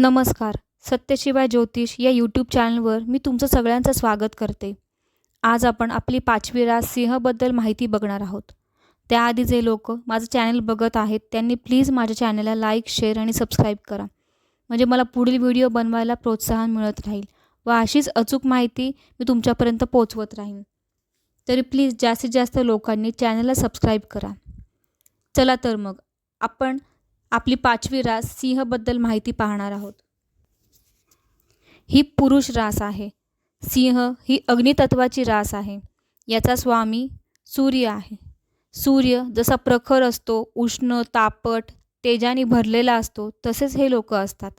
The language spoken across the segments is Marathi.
नमस्कार सत्यशिवाय ज्योतिष या यूट्यूब चॅनलवर मी तुमचं सगळ्यांचं स्वागत करते. आज आपण आपली पाचवी रास सिंहबद्दल माहिती बघणार आहोत. त्याआधी जे लोक माझं चॅनल बघत आहेत त्यांनी प्लीज माझ्या चॅनलला लाईक शेअर आणि सबस्क्राईब करा. म्हणजे मला पुढील व्हिडिओ बनवायला प्रोत्साहन मिळत राहील व अशीच अचूक माहिती मी तुमच्यापर्यंत पोचवत राहीन. तरी प्लीज जास्तीत जास्त लोकांनी चॅनलला सबस्क्राईब करा. चला तर मग आपण आपली पाचवी रास सिंहबद्दल माहिती पाहणार आहोत. ही पुरुष रास आहे. सिंह ही अग्नितत्वाची रास आहे. याचा स्वामी सूर्य आहे. सूर्य जसा प्रखर असतो उष्ण तापट तेजाने भरलेला असतो तसेच हे लोक असतात.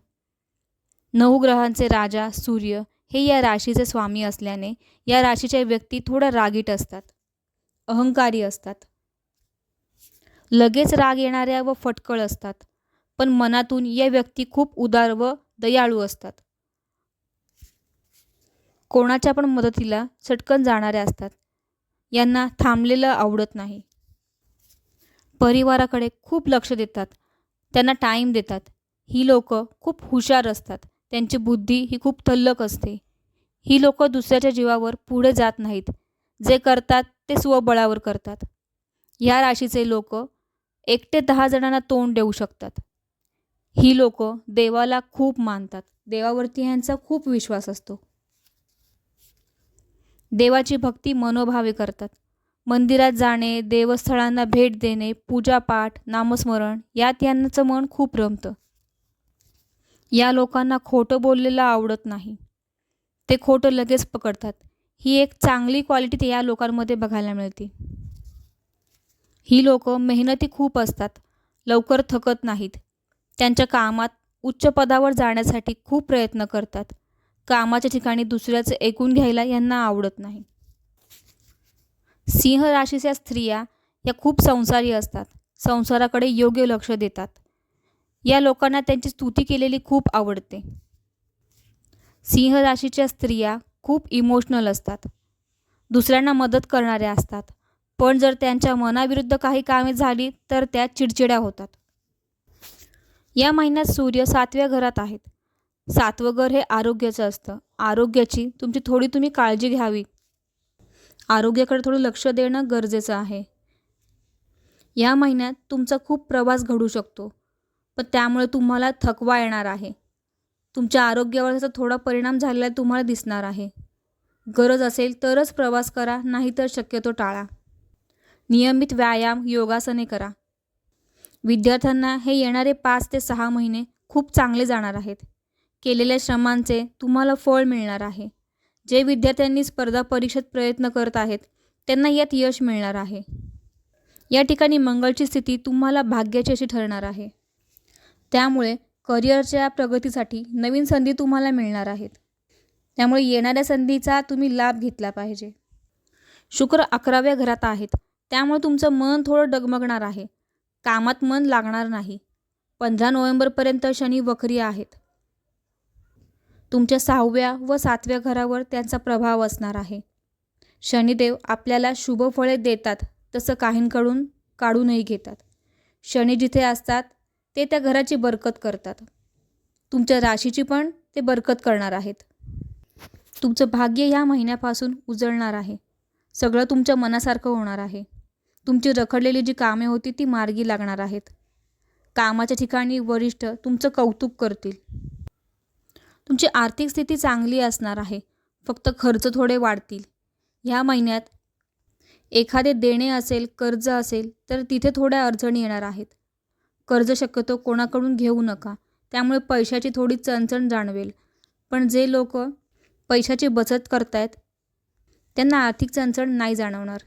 नऊ ग्रहांचे राजा सूर्य हे या राशीचे स्वामी असल्याने या राशीच्या व्यक्ती थोड्या रागीट असतात. अहंकारी असतात. लगेच राग येणाऱ्या व फटकळ असतात. पण मनातून या व्यक्ती खूप उदार व दयाळू असतात. कोणाच्या पण मदतीला चटकन जाणाऱ्या असतात. यांना थांबलेलं आवडत नाही. परिवाराकडे खूप लक्ष देतात. त्यांना टाईम देतात. ही लोक खूप हुशार असतात. त्यांची बुद्धी ही खूप तल्लक असते. ही लोक दुसऱ्याच्या जीवावर पुढे जात नाहीत. जे करतात ते स्वबळावर करतात. या राशीचे लोक एक ते दहा जणांना तोंड देऊ शकतात. ही लोक देवाला खूप मानतात. देवावरती ह्यांचा खूप विश्वास असतो. देवाची भक्ती मनोभावे करतात. मंदिरात जाणे देवस्थळांना भेट देणे पूजापाठ नामस्मरण यात यांचं मन खूप रमतं. या लोकांना खोटं बोललेलं आवडत नाही. ते खोटं लगेच पकडतात. ही एक चांगली क्वालिटी या लोकांमध्ये बघायला मिळते. ही लोक मेहनती खूप असतात. लवकर थकत नाहीत. त्यांच्या कामात उच्च पदावर जाण्यासाठी खूप प्रयत्न करतात. कामाच्या ठिकाणी दुसऱ्याचं ऐकून घ्यायला यांना आवडत नाही. सिंह राशीच्या स्त्रिया या खूप संसारी असतात. संसाराकडे योग्य लक्ष देतात. या लोकांना त्यांची स्तुती केलेली खूप आवडते. सिंह राशीच्या स्त्रिया खूप इमोशनल असतात. दुसऱ्यांना मदत करणाऱ्या असतात. पण जर त्यांच्या मनाविरुद्ध काही कामे झाली तर त्या चिडचिड्या होतात. या महिन्यात सूर्य सातव्या घरात आहेत. सातवं घर हे आरोग्याचं असतं. आरोग्याची तुमची थोडी तुम्ही काळजी घ्यावी. आरोग्याकडे थोडं लक्ष देणं गरजेचं आहे. या महिन्यात तुमचा खूप प्रवास घडू शकतो. पण त्यामुळे तुम्हाला थकवा येणार आहे. तुमच्या आरोग्यावर त्याचा थोडा परिणाम झालेला तुम्हाला दिसणार आहे. गरज असेल तरच प्रवास करा नाहीतर शक्यतो टाळा. नियमित व्यायाम योगासने करा. विद्यार्थ्यांना हे येणारे पाच ते सहा महिने खूप चांगले जाणार आहेत. केलेल्या श्रमांचे तुम्हाला फळ मिळणार आहे. जे विद्यार्थ्यांनी स्पर्धा परीक्षेत प्रयत्न करत आहेत त्यांना यात यश मिळणार आहे. या ठिकाणी मंगळची स्थिती तुम्हाला भाग्याची अशी ठरणार आहे. त्यामुळे करिअरच्या प्रगतीसाठी नवीन संधी तुम्हाला मिळणार आहेत. त्यामुळे येणाऱ्या संधीचा तुम्ही लाभ घेतला पाहिजे. शुक्र अकराव्या घरात आहेत. त्यामुळे तुमचं मन थोडं डगमगणार आहे. कामात मन लागणार नाही. पंधरा नोव्हेंबरपर्यंत शनी वक्री आहेत. तुमच्या सहाव्या व सातव्या घरावर त्यांचा प्रभाव असणार आहे. शनिदेव आपल्याला शुभ फळे देतात तसं काहींकडून काढूनही घेतात. शनी जिथे असतात ते त्या घराची बरकत करतात. तुमच्या राशीची पण ते बरकत करणार आहेत. तुमचं भाग्य ह्या महिन्यापासून उजळणार आहे. सगळं तुमच्या मनासारखं होणार आहे. तुमची रखडलेली जी कामे होती ती मार्गी लागणार आहेत. कामाच्या ठिकाणी वरिष्ठ तुमचं कौतुक करतील. तुमची आर्थिक स्थिती चांगली असणार आहे. फक्त खर्च थोडे वाढतील. ह्या महिन्यात एखादे देणे असेल कर्ज असेल तर तिथे थोड्या अडचणी येणार आहेत. कर्ज शक्यतो कोणाकडून घेऊ नका. त्यामुळे पैशाची थोडी चणचण जाणवेल. पण जे लोक पैशाची बचत करतायत त्यांना आर्थिक चणचण नाही जाणवणार.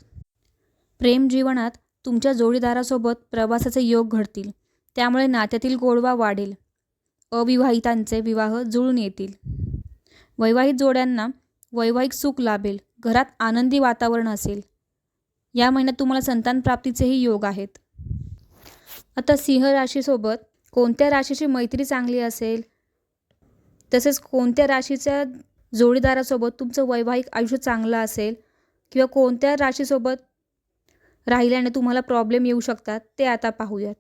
प्रेम जीवनात तुमच्या जोडीदारासोबत प्रवासाचे योग घडतील. त्यामुळे नात्यातील गोडवा वाढेल. अविवाहितांचे विवाह जुळून येतील. वैवाहिक जोड्यांना वैवाहिक सुख लाभेल. घरात आनंदी वातावरण असेल. या महिन्यात तुम्हाला संतान प्राप्तीचेही योग आहेत. आता सिंह राशीसोबत कोणत्या राशीची मैत्री चांगली असेल? तसेच कोणत्या राशीच्या जोडीदारासोबत तुमचं वैवाहिक आयुष्य चांगलं असेल? किंवा कोणत्या राशीसोबत राहिल्याने तुम्हाला प्रॉब्लेम येऊ शकतात ते आता पाहूयात.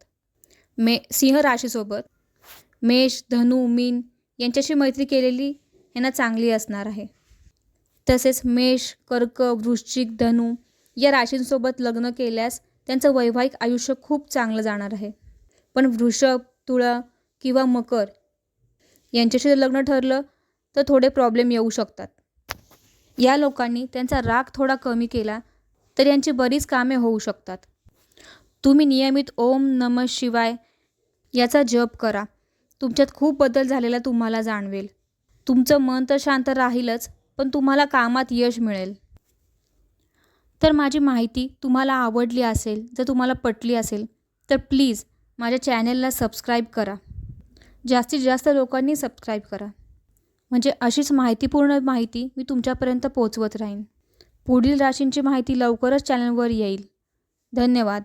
मे सिंह राशीसोबत मेष धनु मीन यांच्याशी मैत्री केलेली यांना चांगली असणार आहे. तसेच मेष कर्क वृश्चिक धनु या राशींसोबत लग्न केल्यास त्यांचं वैवाहिक आयुष्य खूप चांगलं जाणार आहे. पण वृषभ तुळा किंवा मकर यांच्याशी जर लग्न ठरलं तर थोडे प्रॉब्लेम येऊ शकतात. या लोकांनी त्यांचा राग थोडा कमी केला तर यांची बरीच कामे होऊ शकतात. तुम्ही नियमित ओम नम शिवाय याचा जप करा. तुमच्यात खूप बदल झालेला तुम्हाला जाणवेल. तुमचं मन तर शांत राहीलच पण तुम्हाला कामात यश मिळेल. तर माझी माहिती तुम्हाला आवडली असेल जर तुम्हाला पटली असेल तर प्लीज माझ्या चॅनलला सबस्क्राईब करा. जास्तीत जास्त लोकांनी सबस्क्राईब करा. म्हणजे अशीच माहितीपूर्ण माहिती मी तुमच्यापर्यंत पोचवत राहीन. पुढील राशींची माहिती लवकरच चॅनलवर येईल. धन्यवाद.